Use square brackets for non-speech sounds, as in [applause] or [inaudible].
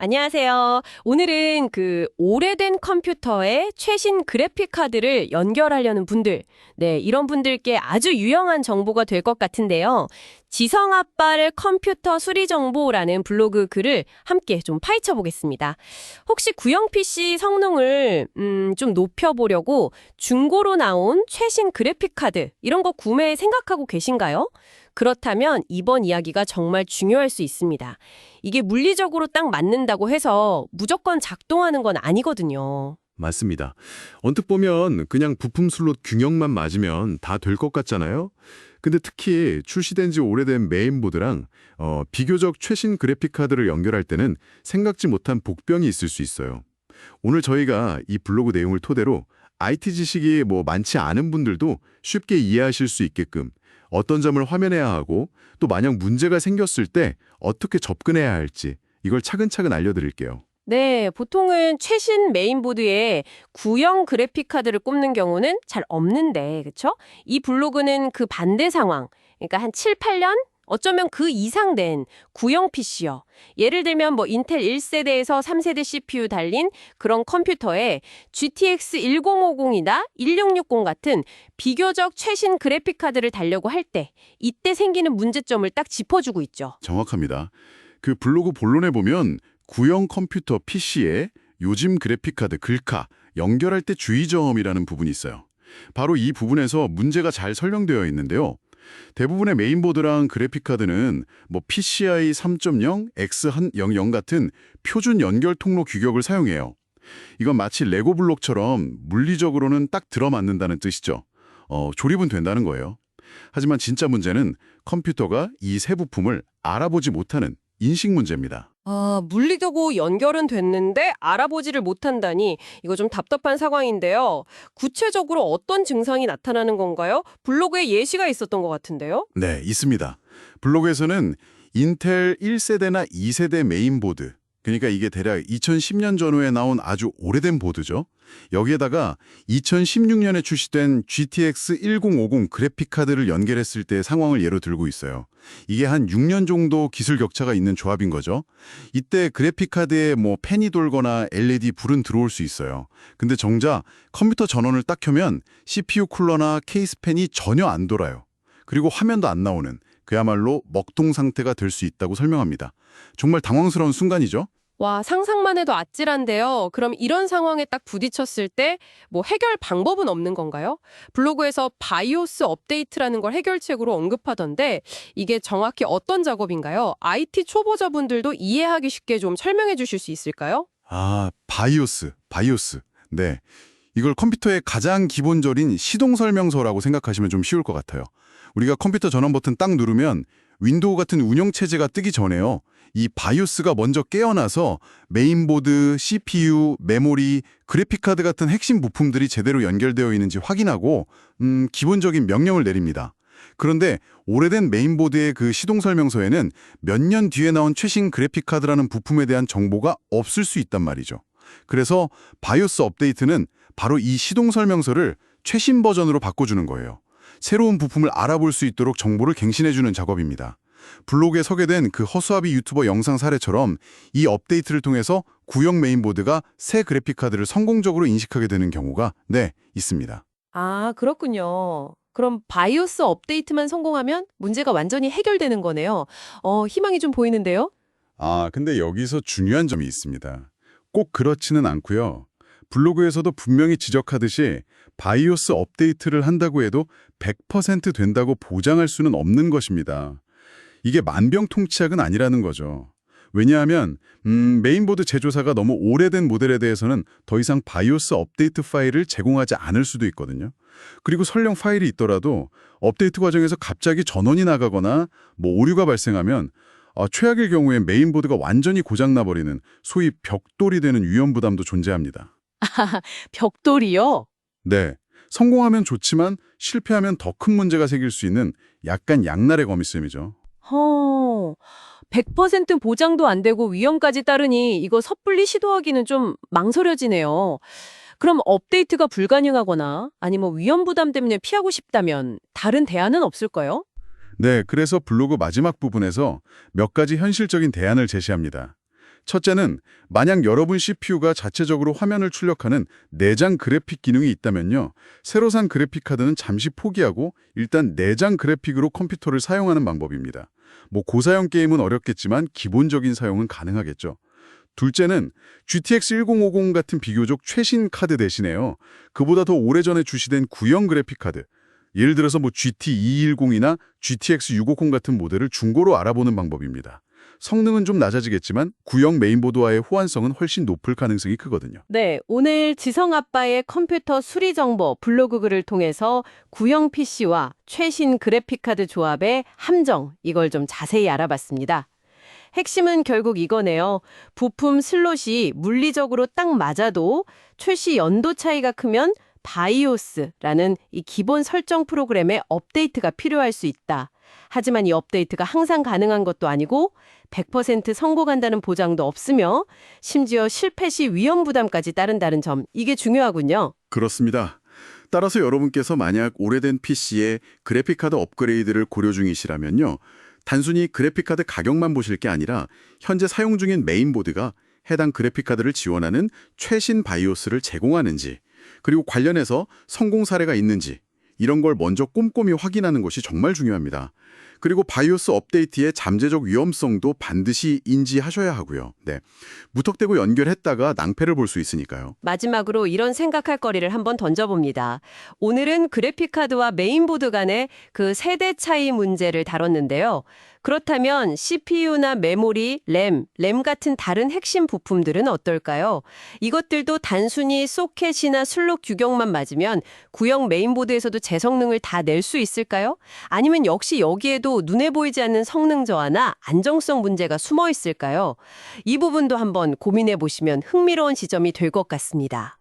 안녕하세요. 오늘은 그 오래된 컴퓨터에 최신 그래픽 카드를 연결하려는 분들, 네, 이런 분들께 아주 유용한 정보가 될 것 같은데요. 지성 아빠를 컴퓨터 수리 정보라는 블로그 글을 함께 좀 파헤쳐 보겠습니다. 혹시 구형 PC 성능을 음, 좀 높여 보려고 중고로 나온 최신 그래픽 카드 이런 거 구매 생각하고 계신가요? 그렇다면 이번 이야기가 정말 중요할 수 있습니다. 이게 물리적으로 딱 맞는다고 해서 무조건 작동하는 건 아니거든요. 맞습니다. 언뜻 보면 그냥 부품 슬롯 균형만 맞으면 다 될 것 같잖아요. 근데 특히 출시된 지 오래된 메인보드랑 어, 비교적 최신 그래픽 카드를 연결할 때는 생각지 못한 복병이 있을 수 있어요. 오늘 저희가 이 블로그 내용을 토대로 IT 지식이 뭐 많지 않은 분들도 쉽게 이해하실 수 있게끔 어떤 점을 화면해야 하고 또 만약 문제가 생겼을 때 어떻게 접근해야 할지 이걸 차근차근 알려드릴게요. 네, 보통은 최신 메인보드에 구형 그래픽 카드를 꼽는 경우는 잘 없는데, 그쵸? 이 블로그는 그 반대 상황, 그러니까 한 7, 8년? 어쩌면 그 이상 된 구형 PC요. 예를 들면 뭐 인텔 1세대에서 3세대 CPU 달린 그런 컴퓨터에 GTX 1050이나 1660 같은 비교적 최신 그래픽 카드를 달려고 할 때 이때 생기는 문제점을 딱 짚어주고 있죠. 정확합니다. 그 블로그 본론에 보면 구형 컴퓨터 PC에 요즘 그래픽 카드 글카 연결할 때 주의점이라는 부분이 있어요. 바로 이 부분에서 문제가 잘 설명되어 있는데요. 대부분의 메인보드랑 그래픽카드는 뭐 PCI 3.0, X100 같은 표준 연결 통로 규격을 사용해요. 이건 마치 레고 블록처럼 물리적으로는 딱 들어맞는다는 뜻이죠. 어, 조립은 된다는 거예요. 하지만 진짜 문제는 컴퓨터가 이 세 부품을 알아보지 못하는 인식 문제입니다. 아, 물리적으로 연결은 됐는데 알아보지를 못한다니 이거 좀 답답한 상황인데요. 구체적으로 어떤 증상이 나타나는 건가요? 블로그에 예시가 있었던 것 같은데요. 네, 있습니다. 블로그에서는 인텔 1세대나 2세대 메인보드, 그러니까 이게 대략 2010년 전후에 나온 아주 오래된 보드죠. 여기에다가 2016년에 출시된 GTX 1050 그래픽카드를 연결했을 때 상황을 예로 들고 있어요. 이게 한 6년 정도 기술 격차가 있는 조합인 거죠. 이때 그래픽카드에 뭐 팬이 돌거나 LED 불은 들어올 수 있어요. 근데 정작 컴퓨터 전원을 딱 켜면 CPU 쿨러나 케이스 팬이 전혀 안 돌아요. 그리고 화면도 안 나오는 그야말로 먹통 상태가 될 수 있다고 설명합니다. 정말 당황스러운 순간이죠. 와, 상상만 해도 아찔한데요. 그럼 이런 상황에 딱 부딪혔을 때 뭐 해결 방법은 없는 건가요? 블로그에서 바이오스 업데이트라는 걸 해결책으로 언급하던데 이게 정확히 어떤 작업인가요? IT 초보자분들도 이해하기 쉽게 좀 설명해 주실 수 있을까요? 아, 바이오스, 바이오스. 네. 이걸 컴퓨터의 가장 기본적인 시동 설명서라고 생각하시면 좀 쉬울 것 같아요. 우리가 컴퓨터 전원 버튼 딱 누르면 윈도우 같은 운영 체제가 뜨기 전에요. 이 바이오스가 먼저 깨어나서 메인보드, CPU, 메모리, 그래픽카드 같은 핵심 부품들이 제대로 연결되어 있는지 확인하고 음, 기본적인 명령을 내립니다. 그런데 오래된 메인보드의 그 시동 설명서에는 몇 년 뒤에 나온 최신 그래픽카드라는 부품에 대한 정보가 없을 수 있단 말이죠. 그래서 바이오스 업데이트는 바로 이 시동 설명서를 최신 버전으로 바꿔주는 거예요. 새로운 부품을 알아볼 수 있도록 정보를 갱신해주는 작업입니다. 블로그에 소개된 그 허수아비 유튜버 영상 사례처럼 이 업데이트를 통해서 구형 메인보드가 새 그래픽카드를 성공적으로 인식하게 되는 경우가 네, 있습니다. 아, 그렇군요. 그럼 바이오스 업데이트만 성공하면 문제가 완전히 해결되는 거네요. 어, 희망이 좀 보이는데요? 아, 근데 여기서 중요한 점이 있습니다. 꼭 그렇지는 않고요. 블로그에서도 분명히 지적하듯이 바이오스 업데이트를 한다고 해도 100% 된다고 보장할 수는 없는 것입니다. 이게 만병통치약은 아니라는 거죠. 왜냐하면 음, 메인보드 제조사가 너무 오래된 모델에 대해서는 더 이상 바이오스 업데이트 파일을 제공하지 않을 수도 있거든요. 그리고 설령 파일이 있더라도 업데이트 과정에서 갑자기 전원이 나가거나 뭐 오류가 발생하면 아, 최악의 경우에 메인보드가 완전히 고장나버리는 소위 벽돌이 되는 위험 부담도 존재합니다. [laughs] 벽돌이요? 네, 성공하면 좋지만 실패하면 더 큰 문제가 생길 수 있는 약간 양날의 검이셈이죠. 허, 100% 보장도 안 되고 위험까지 따르니 이거 섣불리 시도하기는 좀 망설여지네요. 그럼 업데이트가 불가능하거나 아니면 위험 부담 때문에 피하고 싶다면 다른 대안은 없을까요? 네, 그래서 블로그 마지막 부분에서 몇 가지 현실적인 대안을 제시합니다. 첫째는 만약 여러분 CPU가 자체적으로 화면을 출력하는 내장 그래픽 기능이 있다면요. 새로 산 그래픽 카드는 잠시 포기하고 일단 내장 그래픽으로 컴퓨터를 사용하는 방법입니다. 뭐 고사양 게임은 어렵겠지만 기본적인 사용은 가능하겠죠. 둘째는 GTX 1050 같은 비교적 최신 카드 대신에요. 그보다 더 오래전에 출시된 구형 그래픽 카드. 예를 들어서 뭐 GT210이나 GTX 650 같은 모델을 중고로 알아보는 방법입니다. 성능은 좀 낮아지겠지만 구형 메인보드와의 호환성은 훨씬 높을 가능성이 크거든요. 네, 오늘 지성 아빠의 컴퓨터 수리 정보 블로그 글을 통해서 구형 PC와 최신 그래픽카드 조합의 함정 이걸 좀 자세히 알아봤습니다. 핵심은 결국 이거네요. 부품 슬롯이 물리적으로 딱 맞아도 출시 연도 차이가 크면 바이오스라는 이 기본 설정 프로그램의 업데이트가 필요할 수 있다. 하지만 이 업데이트가 항상 가능한 것도 아니고 100% 성공한다는 보장도 없으며 심지어 실패 시 위험 부담까지 따른다는 점 이게 중요하군요. 그렇습니다. 따라서 여러분께서 만약 오래된 PC에 그래픽카드 업그레이드를 고려 중이시라면요. 단순히 그래픽카드 가격만 보실 게 아니라 현재 사용 중인 메인보드가 해당 그래픽카드를 지원하는 최신 바이오스를 제공하는지 그리고 관련해서 성공 사례가 있는지 이런 걸 먼저 꼼꼼히 확인하는 것이 정말 중요합니다. 그리고 바이오스 업데이트의 잠재적 위험성도 반드시 인지하셔야 하고요. 네. 무턱대고 연결했다가 낭패를 볼 수 있으니까요. 마지막으로 이런 생각할 거리를 한번 던져봅니다. 오늘은 그래픽카드와 메인보드 간의 그 세대 차이 문제를 다뤘는데요. 그렇다면 CPU나 메모리, 램, 램 같은 다른 핵심 부품들은 어떨까요? 이것들도 단순히 소켓이나 슬롯 규격만 맞으면 구형 메인보드에서도 제 성능을 다 낼 수 있을까요? 아니면 역시 여기에 도 눈에 보이지 않는 성능 저하나 안정성 문제가 숨어 있을까요? 이 부분도 한번 고민해 보시면 흥미로운 지점이 될 것 같습니다.